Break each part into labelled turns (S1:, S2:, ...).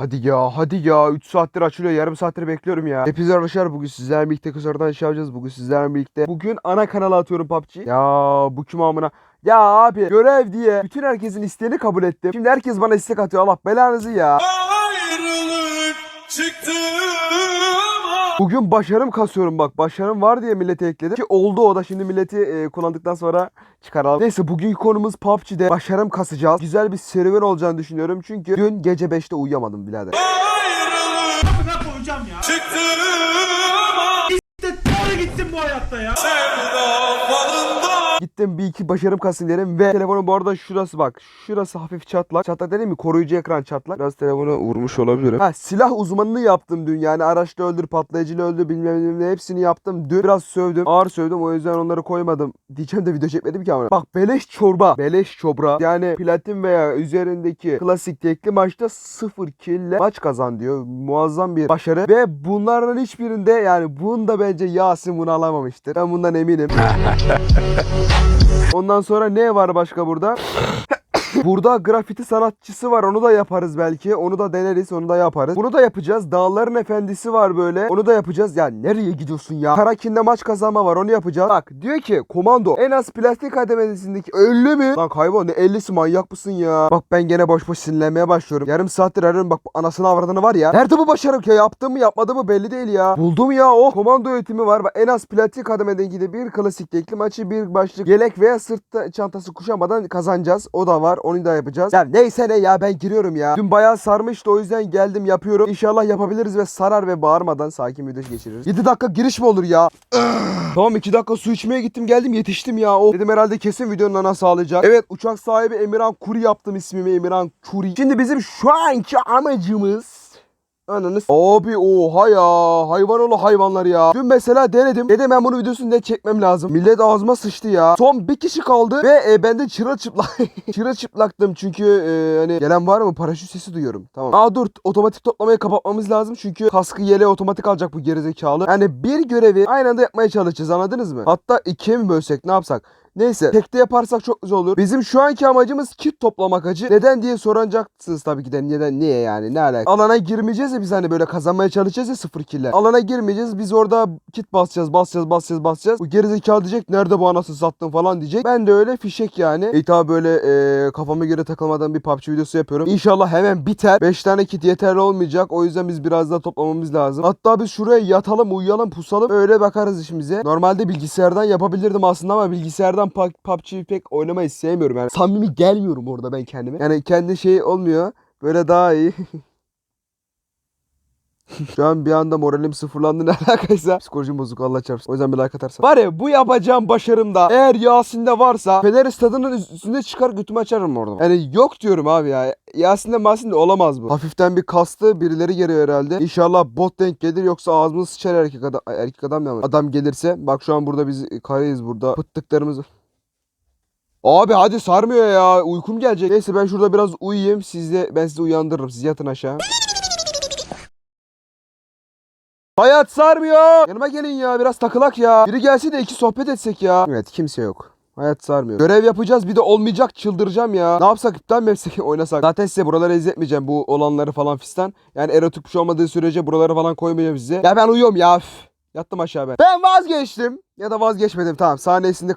S1: Hadi ya hadi ya 3 saattir açılıyor yarım saattir bekliyorum ya. Hepinize arkadaşlar bugün sizlerle birlikte kısadan şey yapacağız. Bugün sizlerle birlikte. Bugün ana kanala atıyorum PUBG. Ya bu kim amına. Ya abi görev diye bütün herkesin isteğini kabul ettim. Şimdi herkes bana istek atıyor Allah belanızı ya.
S2: ayrılık çıktı
S1: Bugün başarım kasıyorum bak. Başarım var diye millete ekledim. Ki oldu o da şimdi milleti e, kullandıktan sonra çıkaralım. Neyse bugünkü konumuz PUBG'de başarım kasacağız. Güzel bir serüven olacağını düşünüyorum. Çünkü dün gece 5'te uyuyamadım birader.
S2: ayrılık
S3: Amına koyacağım ya.
S2: çıktı ama
S3: İşte doğru gitsin bu hayatta ya.
S2: sevda falında
S1: Gittim bir iki başarım kasayım dedim ve telefonun bu arada şurası bak. Şurası hafif çatlak. Çatlak dedim mi? Koruyucu ekran çatlak. Biraz telefonu vurmuş olabilirim. Ha silah uzmanını yaptım dün yani. Araçta öldür, patlayıcıyla öldür bilmem ne hepsini yaptım. Dün biraz sövdüm. Ağır sövdüm. O yüzden onları koymadım. Diyeceğim de video çekmedim ki ama. Bak beleş çorba. Beleş çobra. Yani platin veya üzerindeki klasik tekli maçta sıfır kille maç kazan diyor. Muazzam bir başarı. Ve bunların hiçbirinde yani bunda bence Yasin bunu alamamıştır. Ben bundan eminim. Ondan sonra ne var başka burada? Burada grafiti sanatçısı var. Onu da yaparız belki. Onu da deneriz. Onu da yaparız. Bunu da yapacağız. Dağların Efendisi var böyle. Onu da yapacağız. Ya nereye gidiyorsun ya? Karakin'de maç kazanma var. Onu yapacağız. Bak diyor ki komando en az plastik kademesindeki 50 mi? Lan hayvan ne 50'si manyak mısın ya? Bak ben gene boş boş sinirlenmeye başlıyorum. Yarım saattir arıyorum. Bak anasını avradını var ya. Nerede bu başarım ya? Yaptım mı yapmadım mı belli değil ya. Buldum ya o. Komando yönetimi var. Bak en az plastik kademedeki de bir klasik tekli maçı bir başlık yelek veya sırt çantası kuşamadan kazanacağız. O da var. Onu da yapacağız. Ya neyse ne ya ben giriyorum ya. Dün bayağı sarmıştı o yüzden geldim yapıyorum. İnşallah yapabiliriz ve sarar ve bağırmadan sakin bir geçiririz. 7 dakika giriş mi olur ya? tamam 2 dakika su içmeye gittim geldim yetiştim ya. O dedim herhalde kesin videonun ana sağlayacak. Evet uçak sahibi Emirhan Kuri yaptım ismimi Emirhan Kuri. Şimdi bizim şu anki amacımız Ananız. Abi oha ya. Hayvan oğlu hayvanlar ya. Dün mesela denedim. Dedim ben bunu videosunu net çekmem lazım. Millet ağzıma sıçtı ya. Son bir kişi kaldı ve e, ben de çırılçıplak çırılçıplaktım çünkü e, hani gelen var mı paraşüt sesi duyuyorum. Tamam. Aa dur otomatik toplamayı kapatmamız lazım çünkü kaskı yeleği otomatik alacak bu gerizekalı. Yani bir görevi aynı anda yapmaya çalışacağız anladınız mı? Hatta ikiye mi bölsek ne yapsak? Neyse tekte yaparsak çok güzel olur. Bizim şu anki amacımız kit toplamak acı. Neden diye soracaksınız tabii ki de neden niye yani ne alaka? Alana girmeyeceğiz ya biz hani böyle kazanmaya çalışacağız ya sıfır killer. Alana girmeyeceğiz biz orada kit basacağız basacağız basacağız basacağız. Bu gerizekalı diyecek nerede bu anası sattın falan diyecek. Ben de öyle fişek yani. E tabi böyle e, kafama göre takılmadan bir PUBG videosu yapıyorum. İnşallah hemen biter. 5 tane kit yeterli olmayacak. O yüzden biz biraz daha toplamamız lazım. Hatta biz şuraya yatalım uyuyalım pusalım. Öyle bakarız işimize. Normalde bilgisayardan yapabilirdim aslında ama bilgisayardan pa- PUBG pek oynamayı sevmiyorum. Yani samimi gelmiyorum orada ben kendime. Yani kendi şey olmuyor. Böyle daha iyi. Şu an bir anda moralim sıfırlandı ne alakaysa. Psikolojim bozuk Allah çarpsın. O yüzden bir like atarsan. Var bu yapacağım başarımda eğer Yasin'de varsa Fener stadının üstünde çıkar götümü açarım orada. Yani yok diyorum abi ya. Yasin'de Masin'de olamaz bu. Hafiften bir kastı birileri geliyor herhalde. İnşallah bot denk gelir yoksa ağzımız sıçar erkek adam. Erkek adam ya. Adam gelirse. Bak şu an burada biz kareyiz burada. Pıttıklarımız Abi hadi sarmıyor ya. Uykum gelecek. Neyse ben şurada biraz uyuyayım. Siz de ben sizi uyandırırım. Siz yatın aşağı. Hayat sarmıyor. Yanıma gelin ya. Biraz takılak ya. Biri gelse de iki sohbet etsek ya. Evet kimse yok. Hayat sarmıyor. Görev yapacağız bir de olmayacak çıldıracağım ya. Ne yapsak iptal mi etsek oynasak? Zaten size buraları izletmeyeceğim bu olanları falan fistan. Yani erotik bir şey olmadığı sürece buraları falan koymayacağım size. Ya ben uyuyorum ya. üf. Yattım aşağı ben. Ben vazgeçtim. Ya da vazgeçmedim tamam. Sahnesinde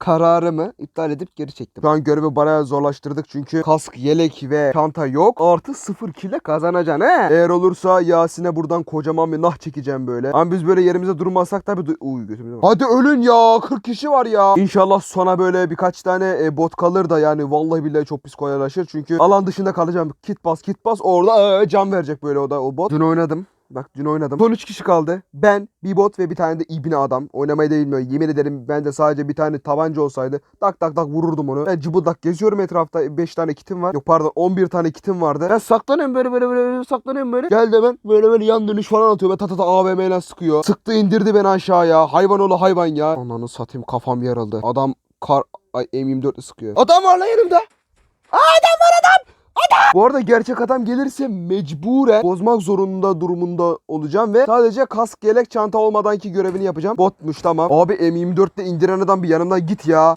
S1: kararımı iptal edip geri çektim. Şu an görevi bayağı zorlaştırdık çünkü kask, yelek ve çanta yok. Artı sıfır kille kazanacaksın he. Eğer olursa Yasin'e buradan kocaman bir nah çekeceğim böyle. Ama biz böyle yerimize durmazsak tabii... Du- Uy götümüze. Hadi ölün ya 40 kişi var ya. İnşallah sona böyle birkaç tane e, bot kalır da yani vallahi billahi çok pis kolaylaşır. Çünkü alan dışında kalacağım. Kit bas kit bas orada e, can verecek böyle o da o bot. Dün oynadım. Bak dün oynadım. Son 3 kişi kaldı. Ben, bir bot ve bir tane de ibne adam. Oynamayı da bilmiyor. Yemin ederim ben de sadece bir tane tabanca olsaydı tak tak tak vururdum onu. Ben cıbıldak geziyorum etrafta. 5 tane kitim var. Yok pardon 11 tane kitim vardı. Ben saklanıyorum böyle böyle böyle, böyle saklanıyorum böyle. Geldi hemen böyle böyle yan dönüş falan atıyor. Ben ta ta ta AVM ile sıkıyor. Sıktı indirdi beni aşağıya. Hayvan oğlu hayvan ya. Ananı satayım kafam yarıldı. Adam kar ay M24'le sıkıyor. Adam var lan yanımda. Adam var adam. Bu arada gerçek adam gelirse mecburen bozmak zorunda durumunda olacağım ve sadece kask, yelek, çanta olmadanki görevini yapacağım. Botmuş tamam. Abi M24'te indiren adam bir yanımdan git ya.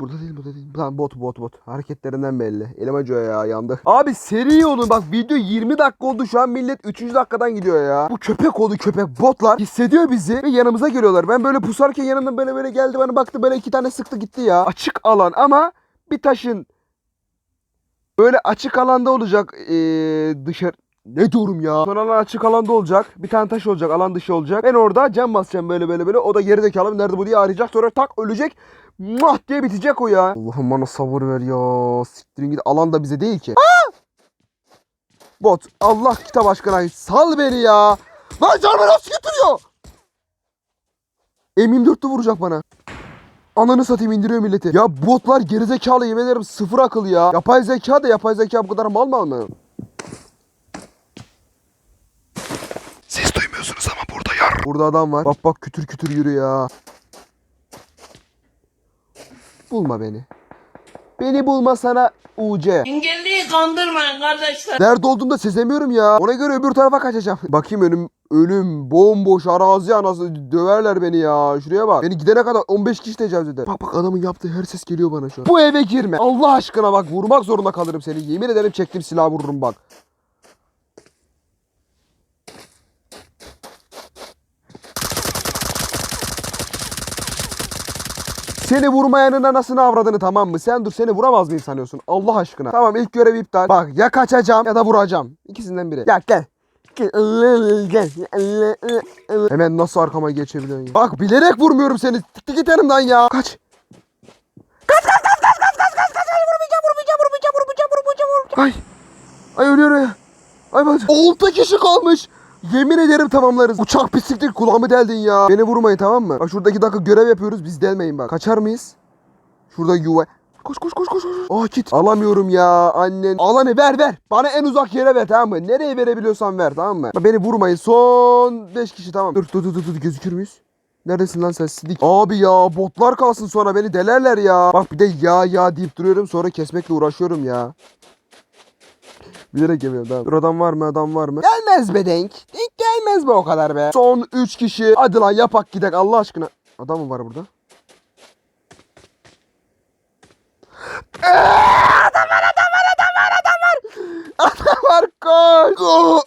S1: Burada değil burada değil. Tamam bot bot bot. Hareketlerinden belli. Elim acıyor ya yandı. Abi seri olun bak video 20 dakika oldu şu an millet 3. dakikadan gidiyor ya. Bu köpek oldu köpek botlar hissediyor bizi ve yanımıza geliyorlar. Ben böyle pusarken yanımdan böyle böyle geldi bana baktı böyle iki tane sıktı gitti ya. Açık alan ama bir taşın böyle açık alanda olacak ee, dışarı ne diyorum ya? Son alan açık alanda olacak. Bir tane taş olacak. Alan dışı olacak. Ben orada cam basacağım böyle böyle böyle. O da gerizekalı nerede bu diye arayacak. Sonra tak ölecek. Mah diye bitecek o ya. Allah'ım bana sabır ver ya. Siktirin git. Alan da bize değil ki. Bot. Allah kitap aşkına. Sal beni ya. Lan canımı nasıl götürüyor? M24'te vuracak bana. Ananı satayım indiriyor milleti. Ya botlar gerizekalı yemin ederim sıfır akıl ya. Yapay zeka da yapay zeka bu kadar mal mı? Siz duymuyorsunuz ama burada yar. Burada adam var. Bak bak kütür kütür yürü ya. Bulma beni. Beni bulma sana UC.
S4: Engelliyi kandırmayın kardeşler.
S1: Nerede olduğunu da sezemiyorum ya. Ona göre öbür tarafa kaçacağım. Bakayım önüm önüm bomboş arazi anası döverler beni ya. Şuraya bak. Beni gidene kadar 15 kişi tecavüz eder. Bak bak adamın yaptığı her ses geliyor bana şu an. Bu eve girme. Allah aşkına bak vurmak zorunda kalırım seni. Yemin ederim çektim silah vururum bak. Seni vurmayanın anasını avradını tamam mı? Sen dur seni vuramaz mıyım sanıyorsun? Allah aşkına. Tamam ilk görev iptal. Bak ya kaçacağım ya da vuracağım. İkisinden biri. Gel gel. Hemen nasıl arkama geçebiliyorsun ya? Bak bilerek vurmuyorum seni. Git yanımdan ya. Kaç. Kaç kaç kaç kaç kaç kaç kaç kaç. Vurmayacağım vurmayacağım vurmayacağım vurmayacağım vurmayacağım. Ay. Ay ölüyor ya. Ay bak. 6 kişi kalmış. Yemin ederim tamamlarız. Uçak pisliktir kulağımı deldin ya. Beni vurmayın tamam mı? Bak şuradaki dakika görev yapıyoruz biz delmeyin bak. Kaçar mıyız? Şurada yuva. Koş koş koş koş koş. Ah git. Alamıyorum ya annen. Alanı ver ver. Bana en uzak yere ver tamam mı? Nereye verebiliyorsan ver tamam mı? Beni vurmayın. Son 5 kişi tamam. Dur dur dur dur, dur. gözükür müyüz? Neredesin lan sen sidik? Abi ya botlar kalsın sonra beni delerler ya. Bak bir de ya ya deyip duruyorum sonra kesmekle uğraşıyorum ya. Bilerek yemiyorum tamam. Dur adam var mı adam var mı? Gelmez be denk. Denk gelmez be o kadar be. Son 3 kişi. Hadi lan yapak gidek Allah aşkına. Adam mı var burada? Adam var adam var adam var adam var. Adam var koş.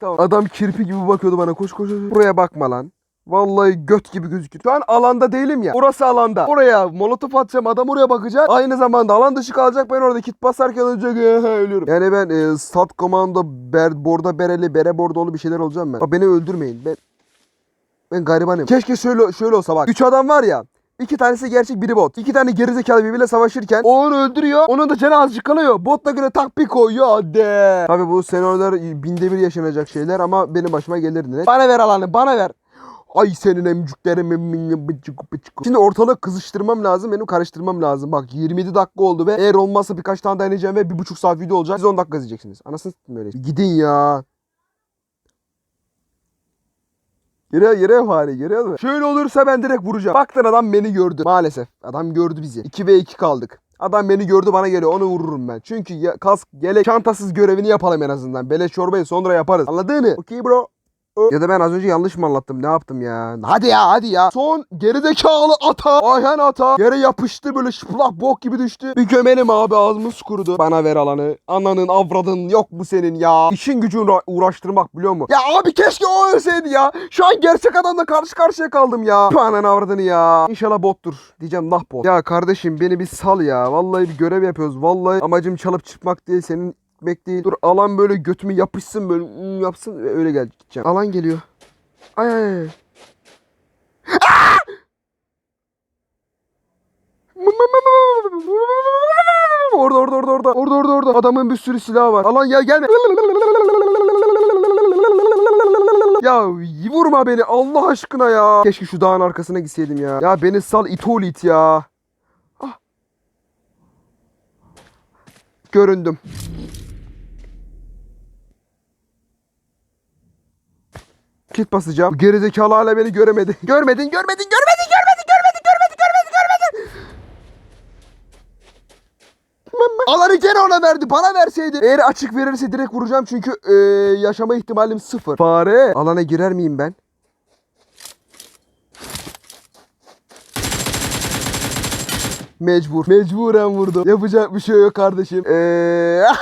S1: Tamam. Adam kirpi gibi bakıyordu bana koş koş. koş. Buraya bakma lan. Vallahi göt gibi gözüküyor. Şu an alanda değilim ya. Orası alanda. Oraya molotof atacağım. Adam oraya bakacak. Aynı zamanda alan dışı kalacak. Ben orada kit basarken ölecek. Ölüyorum. Yani ben e, stat komando ber, borda bereli bere bordolu bir şeyler olacağım ben. Bak beni öldürmeyin. Ben ben garibanım. Keşke şöyle şöyle olsa bak. Üç adam var ya. İki tanesi gerçek biri bot. İki tane gerizekalı birbiriyle savaşırken o onu öldürüyor. Onun da canı azıcık kalıyor. Botla göre tak bir koyuyor hadi. Tabi bu senaryolar binde bir yaşanacak şeyler ama benim başıma gelirdi. Bana ver alanı bana ver. Ay senin emcüklerim. Şimdi ortalık kızıştırmam lazım. Benim karıştırmam lazım. Bak 27 dakika oldu ve eğer olmazsa birkaç tane dayanacağım ve bir buçuk saat video olacak. Siz 10 dakika izleyeceksiniz. Anasını s**tim öyle. Gidin ya. Geliyor geliyor fare görüyor musun? Şöyle olursa ben direkt vuracağım. Baktın adam beni gördü. Maalesef. Adam gördü bizi. 2 ve 2 kaldık. Adam beni gördü bana geliyor. Onu vururum ben. Çünkü ya, kask, yelek, çantasız görevini yapalım en azından. Beleş çorbayı sonra yaparız. Anladın mı? Okey bro. Ya da ben az önce yanlış mı anlattım? Ne yaptım ya? Hadi ya hadi ya. Son gerizekalı ata. Ayhan ata. Yere yapıştı böyle şıplak bok gibi düştü. Bir gömelim abi ağzımız kurudu. Bana ver alanı. Ananın avradın yok bu senin ya. İşin gücü uğra- uğraştırmak biliyor musun? Ya abi keşke o ölseydi ya. Şu an gerçek adamla karşı karşıya kaldım ya. Ananın avradını ya. İnşallah bottur. Diyeceğim nah bot. Ya kardeşim beni bir sal ya. Vallahi bir görev yapıyoruz. Vallahi amacım çalıp çıkmak değil senin gitmek değil. Dur alan böyle götümü yapışsın böyle mm, yapsın ve öyle gel gideceğim. Alan geliyor. Ay ay ay. Aa! Orada orada orada orada. Orada orada orada. Adamın bir sürü silahı var. Alan ya gelme. Ya vurma beni Allah aşkına ya. Keşke şu dağın arkasına gitseydim ya. Ya beni sal itol it ya. Ah. Göründüm. Kit basacağım. Gerizekalı hala beni göremedi. Görmedin, görmedin, görmedin, görmedin, görmedin, görmedin, görmedin, görmedin. Alanı gene ona verdi. Bana verseydi. Eğer açık verirse direkt vuracağım çünkü eee, yaşama ihtimalim sıfır. Fare. Alana girer miyim ben? Mecbur. Mecburen vurdum. Yapacak bir şey yok kardeşim. Eee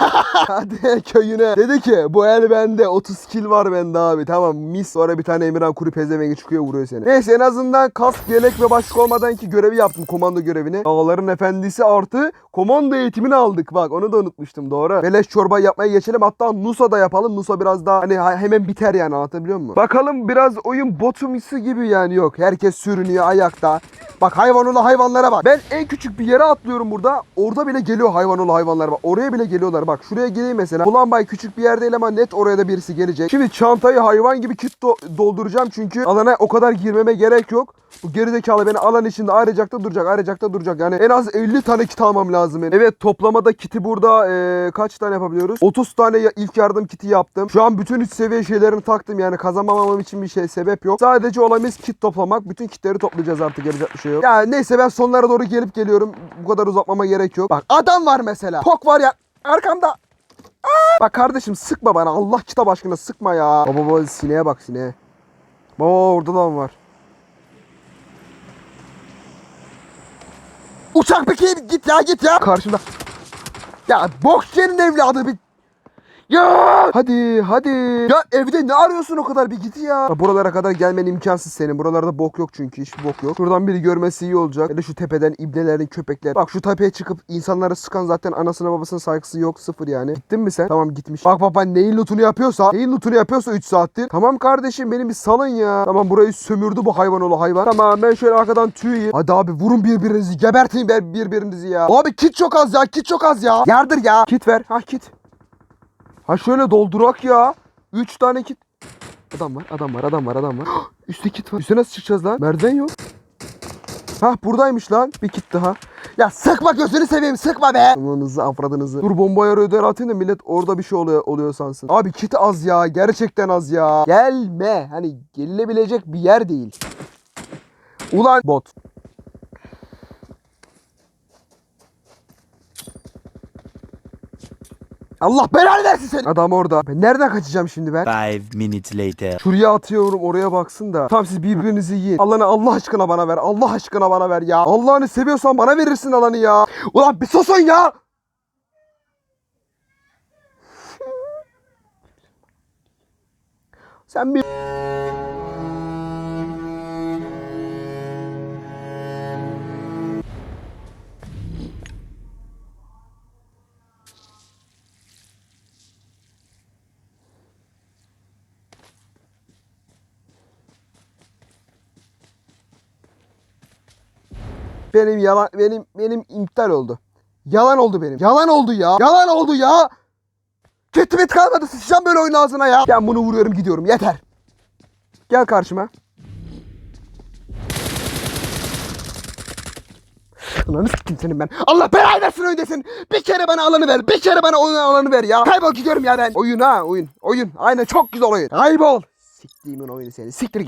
S1: hadi köyüne. Dedi ki bu el bende 30 kill var bende abi. Tamam mis. Sonra bir tane Emirhan kuru pezevengi çıkıyor vuruyor seni. Neyse en azından kask, yelek ve başlık olmadan ki görevi yaptım. Komando görevini. Dağların efendisi artı komando eğitimini aldık. Bak onu da unutmuştum doğru. Beleş çorba yapmaya geçelim. Hatta Nusa da yapalım. Nusa biraz daha hani ha- hemen biter yani anlatabiliyor muyum? Bakalım biraz oyun botumisi gibi yani yok. Herkes sürünüyor ayakta. Bak hayvanolu hayvanlara bak. Ben en küçük bir yere atlıyorum burada. Orada bile geliyor hayvanolu hayvanlar bak. Oraya bile geliyorlar bak. Şuraya geleyim mesela. Ulan bay küçük bir yer değil ama net oraya da birisi gelecek. Şimdi çantayı hayvan gibi kit do- dolduracağım çünkü alana o kadar girmeme gerek yok. Bu gerizekalı beni alan içinde arayacakta duracak, arayacakta duracak. Yani en az 50 tane kit almam lazım benim. Evet toplamada kiti burada eee, kaç tane yapabiliyoruz? 30 tane ilk yardım kiti yaptım. Şu an bütün üst seviye şeylerini taktım. Yani kazanmamam için bir şey sebep yok. Sadece olayımız kit toplamak. Bütün kitleri toplayacağız artık gelecek bir şey yok. Ya neyse ben sonlara doğru gelip geliyorum. Bu kadar uzatmama gerek yok. Bak adam var mesela. Pok var ya arkamda. Aa! Bak kardeşim sıkma bana. Allah kitap aşkına sıkma ya. Baba baba sineğe bak sineğe. Baba orada da var? Uçak peki git ya git ya. Karşımda. Ya bokçenin evladı bir. Ya hadi hadi. Ya evde ne arıyorsun o kadar bir git ya. Ya Buralara kadar gelmen imkansız senin. Buralarda bok yok çünkü hiçbir bok yok. Şuradan biri görmesi iyi olacak. Da şu tepeden ibnelerin köpekler. Bak şu tepeye çıkıp insanları sıkan zaten anasına babasına saygısı yok sıfır yani. Gittin mi sen? Tamam gitmiş. Bak baba neyin lootunu yapıyorsa. Neyin lootunu yapıyorsa 3 saattir. Tamam kardeşim benim bir salın ya. Tamam burayı sömürdü bu hayvan oğlu hayvan. Tamam ben şöyle arkadan tüyeyim. Hadi abi vurun birbirinizi. Gebertin bir- birbirinizi ya. Abi kit çok az ya. Kit çok az ya. Yardır ya. Kit ver. Ha kit. Ha şöyle doldurak ya. 3 tane kit. Adam var, adam var, adam var, adam var. Üstte kit var. Üste nasıl çıkacağız lan? Merdiven yok. Hah buradaymış lan. Bir kit daha. Ya sıkma gözünü seveyim sıkma be. Amanınızı afradınızı. Dur bombayı öder atayım da millet orada bir şey oluyor, oluyor sansın. Abi kit az ya. Gerçekten az ya. Gelme. Hani gelinebilecek bir yer değil. Ulan bot. Allah belanı versin seni. Adam orada. Ben nereden kaçacağım şimdi ben?
S5: Five minutes later.
S1: Şuraya atıyorum oraya baksın da. Tamam siz birbirinizi yiyin. Allah'ını Allah aşkına bana ver. Allah aşkına bana ver ya. Allah'ını seviyorsan bana verirsin alanı ya. Ulan bir susun ya. Sen bir... Benim yalan benim benim iptal oldu. Yalan oldu benim. Yalan oldu ya. Yalan oldu ya. Kötü bit kalmadı. Sıçacağım böyle oyun ağzına ya. Ben bunu vuruyorum gidiyorum. Yeter. Gel karşıma. Ananı sikeyim senin ben. Allah belanı versin öylesin. Bir kere bana alanı ver. Bir kere bana oyun alanı ver ya. Kaybol gidiyorum ya ben. Oyun ha oyun. Oyun. Aynen çok güzel oyun. Kaybol. Siktiğimin oyunu seni. Siktir git.